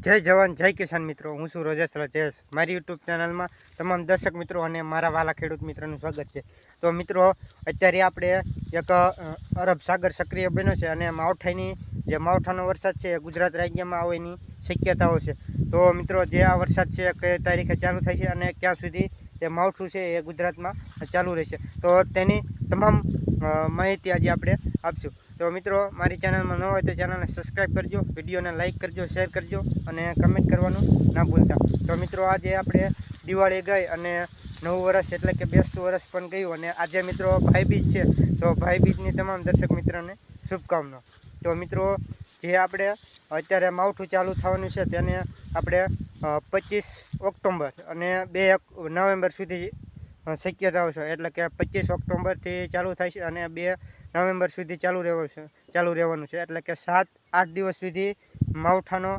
જય જવાન, જય કિસાન મિત્રો. હું છું રોજેશ રજેશ. મારી યુટ્યુબ ચેનલમાં તમામ દર્શક મિત્રો અને મારા વાલા ખેડૂત મિત્રોનું સ્વાગત છે. તો મિત્રો, અત્યારે આપણે એક અરબ સાગર સક્રિય બન્યો છે અને માવઠાની જે માવઠાનો વરસાદ છે એ ગુજરાત રાજ્યમાં આવવાની શક્યતાઓ છે. તો મિત્રો, જે આ વરસાદ છે કઈ તારીખે ચાલુ થાય છે અને ક્યાં સુધી જે માવઠું છે એ ગુજરાતમાં ચાલુ રહેશે. તો તેની તમામ માહિતી આજે આપણે આપશું. તો મિત્રો, મારી ચેનલમાં ન હોય તો ચેનલને સબસ્ક્રાઈબ કરજો, વિડીયોને લાઇક કરજો શેર કરજો અને કમેન્ટ કરવાનું ના ભૂલતા. તો મિત્રો, આજે આપણે દિવાળી ગઈ અને નવું વર્ષ એટલે કે બેસતું વર્ષ પણ ગયું અને આજે મિત્રો ભાઈબીજ છે. તો ભાઈબીજની તમામ દર્શક મિત્રોને શુભકામનાઓ તો મિત્રો, જે આપણે અત્યારે માવઠું ચાલુ થવાનું છે તેને આપણે પચીસ ઓક્ટોબર અને બે નવેમ્બર સુધી શક્યતાઓ છે. એટલે કે પચીસ ઓક્ટોબરથી ચાલુ થાય છે અને બે નવેમ્બર સુધી ચાલુ રહેવાનું ચાલુ રહેવાનું છે. એટલે કે સાત આઠ દિવસ સુધી માવઠાનો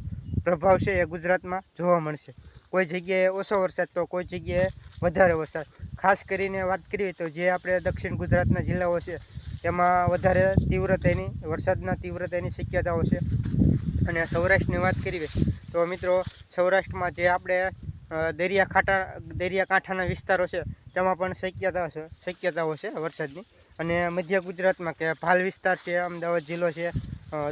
પ્રભાવ છે એ ગુજરાતમાં જોવા મળશે. કોઈ જગ્યાએ ઓછો વરસાદ તો કોઈ જગ્યાએ વધારે વરસાદ. ખાસ કરીને વાત કરીએ તો જે આપણે દક્ષિણ ગુજરાતના જિલ્લાઓ છે એમાં વધારે તીવ્રતાની વરસાદના તીવ્રતાની શક્યતાઓ છે. અને સૌરાષ્ટ્રની વાત કરીએ તો મિત્રો સૌરાષ્ટ્રમાં જે આપણે અ, દરિયાકાંઠા દરિયાકાંઠાના વિસ્તારો છે તેમાં પણ શક્યતા છે શક્યતાઓ છે વરસાદની. અને મધ્ય ગુજરાતમાં કે ભાલ વિસ્તાર છે, અમદાવાદ જિલ્લો છે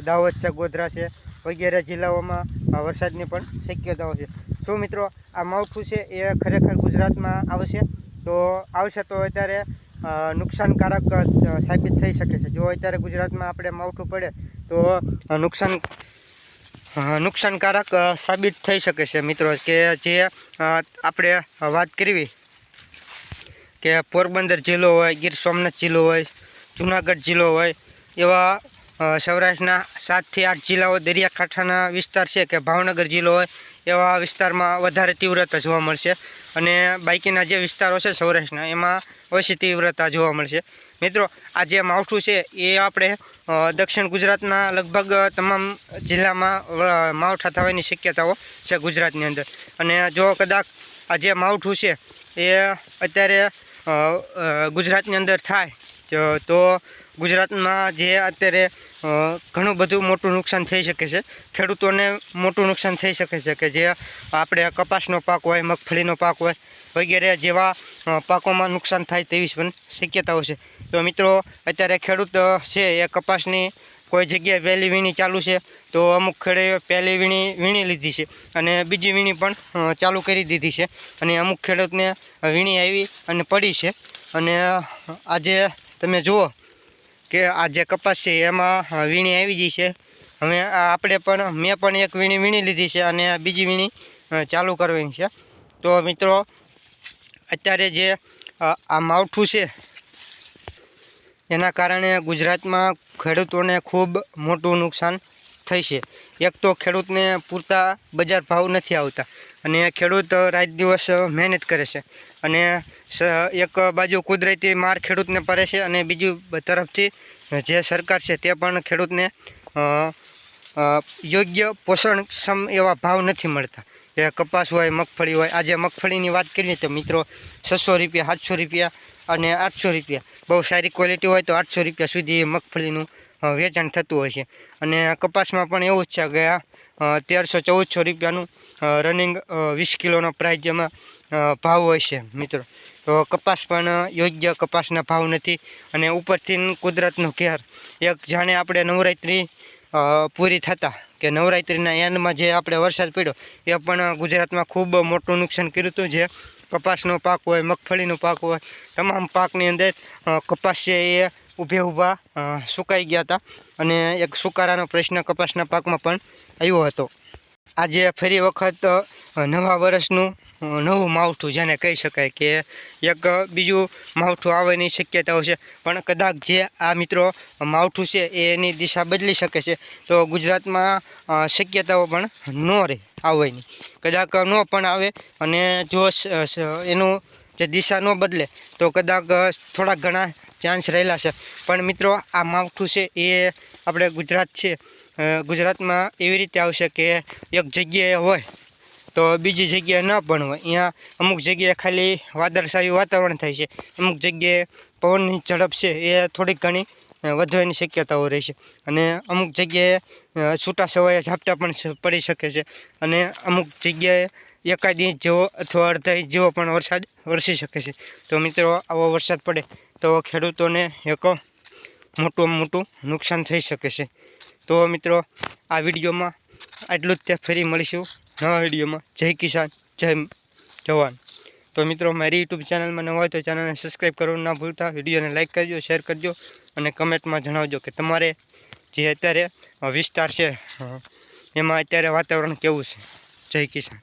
દાહોદ છે, ગોધરા છે, વગેરે જિલ્લાઓમાં વરસાદની પણ શક્યતાઓ છે. શું મિત્રો, આ માવઠું છે એ ખરેખર ગુજરાતમાં આવશે, તો આવશે તો અત્યારે નુકસાનકારક સાબિત થઈ શકે છે. જો અત્યારે ગુજરાતમાં આપણે માવઠું પડે, તો નુકસાન નુકસાનકારક સાબિત થઈ શકે છે મિત્રો. કે જે આપણે વાત કરવી કે પોરબંદર જિલ્લો હોય, ગીર સોમનાથ જિલ્લો હોય, જુનાગઢ જિલ્લો હોય, એવા સૌરાષ્ટ્રના સાતથી આઠ જિલ્લાઓ દરિયાકાંઠાના વિસ્તાર છે કે ભાવનગર જિલ્લો હોય, એવા વિસ્તારમાં વધારે તીવ્રતા જોવા મળશે. અને બાકીના જે વિસ્તારો છે સૌરાષ્ટ્રના, એમાં ઓછી તીવ્રતા જોવા મળશે. મિત્રો, આ જે માવઠું છે, એ આપણે દક્ષિણ ગુજરાતના લગભગ તમામ જિલ્લામાં માવઠા થવાની શક્યતાઓ છે ગુજરાતની અંદર. અને જો કદાચ આ જે માવઠું છે, એ અત્યારે ગુજરાતની અંદર થાય. તો- ગુજરાતમાં જે અત્યારે ઘણું બધું મોટું નુકસાન થઈ શકે છે. ખેડૂતોને મોટું નુકસાન થઈ શકે છે કે જે આપણે કપાસનો પાક હોય, મગફળીનો પાક હોય, વગેરે જેવા પાકોમાં નુકસાન થાય તેવી પણ શક્યતાઓ છે. તો મિત્રો, અત્યારે ખેડૂત છે એ કપાસની કોઈ જગ્યાએ પહેલી વીણી ચાલુ છે, તો અમુક ખેડૂએ પહેલી વીણી વીણી લીધી છે અને બીજી વીણી પણ ચાલુ કરી દીધી છે અને અમુક ખેડૂતને વીણી આવી અને પડી છે. અને આજે તમે જુઓ કે આ જે કપાસ છે એમાં વીણી આવી ગઈ છે. હવે આપણે પણ, મેં પણ એક વીણી વીણી લીધી છે અને બીજી વીણી ચાલુ કરવાની છે. તો મિત્રો, અત્યારે જે આ માવઠું છે એના કારણે ગુજરાતમાં ખેડૂતોને ખૂબ મોટું નુકસાન થઈ છે. એક તો ખેડૂતને પૂરતા બજાર ભાવ નથી આવતા અને ખેડૂત રાત દિવસ મહેનત કરે છે અને એક બાજુ કુદરતી માર ખેડૂતને પડે છે અને બીજી તરફથી જે સરકાર છે તે પણ ખેડૂતને યોગ્ય પોષણક્ષમ એવા ભાવ નથી મળતા. કે કપાસ હોય, મગફળી હોય, આજે મગફળીની વાત કરીએ તો મિત્રો છસો રૂપિયા, સાતસો રૂપિયા અને આઠસો રૂપિયા. બહુ સારી ક્વોલિટી હોય તો આઠસો રૂપિયા સુધી મગફળીનું વેચાણ થતું હોય છે. અને કપાસમાં પણ એવું જ છે કે તેરસો ચૌદસો રૂપિયાનું રનિંગ વીસ કિલોનો પ્રાઇસ જેમાં ભાવ હોય છે મિત્રો. તો કપાસ પણ યોગ્ય કપાસના ભાવ નથી અને ઉપરથી કુદરતનો ઘેર. એક જાણે આપણે નવરાત્રિ પૂરી થતાં કે નવરાત્રિના એન્ડમાં જે આપણે વરસાદ પડ્યો, એ પણ ગુજરાતમાં ખૂબ મોટું નુકસાન કર્યું હતું. જે કપાસનો પાક હોય, મગફળીનો પાક હોય, તમામ પાકની અંદર કપાસ છે એ ઊભે ઊભા સુકાઈ ગયા હતા. અને એક સુકારાનો પ્રશ્ન કપાસના પાકમાં પણ આવ્યો હતો. આજે ફરી વખત નવા વર્ષનું નવું માવઠું જેને કહી શકાય કે એક બીજું માવઠું આવવાની શક્યતાઓ છે. પણ કદાચ જે આ મિત્રો માવઠું છે એની દિશા બદલી શકે છે, તો ગુજરાતમાં શક્યતાઓ પણ ન રહે આવવાની. કદાચ ન પણ આવે અને જો એનું જે દિશા ન બદલે, તો કદાચ થોડા ઘણા ચાન્સ રહેલા છે. પણ મિત્રો, આ માવઠું છે એ આપણે ગુજરાત છે. ગુજરાતમાં એવી રીતે આવશે કે એક જગ્યાએ હોય તો બીજી જગ્યાએ ન હોય અહીંયા અમુક જગ્યાએ ખાલી વાદળછાયું વાતાવરણ થાય છે. અમુક જગ્યાએ પવનની ઝડપ છે એ થોડીક ઘણી વધવાની શક્યતાઓ રહેશે અને અમુક જગ્યાએ છૂટા છવાયા ઝાપટા પણ પડી શકે છે. અને અમુક જગ્યાએ એકાદ ઇંચ જેવો અથવા અડધા ઇંચ જેવો પણ વરસાદ વરસી શકે છે. તો મિત્રો, આવો વરસાદ પડે તો ખેડૂતોને એક મોટું મોટું નુકસાન થઈ શકે છે. તો મિત્રો, આ વિડીયોમાં આટલું જ. તે ફરી મળીશું. નવા વિડીયોમાં. જય કિસાન, જય જવાન. તો મિત્રો, મારી યુટ્યુબ ચેનલમાં નવા હોય તો ચેનલને સબસ્ક્રાઈબ કરવાનું ના ભૂલતા. વિડીયોને લાઇક કરજો શેર કરજો અને કમેન્ટમાં જણાવજો કે તમારે જે અત્યારે વિસ્તાર છે એમાં અત્યારે વાતાવરણ કેવું છે? જય કિસાન.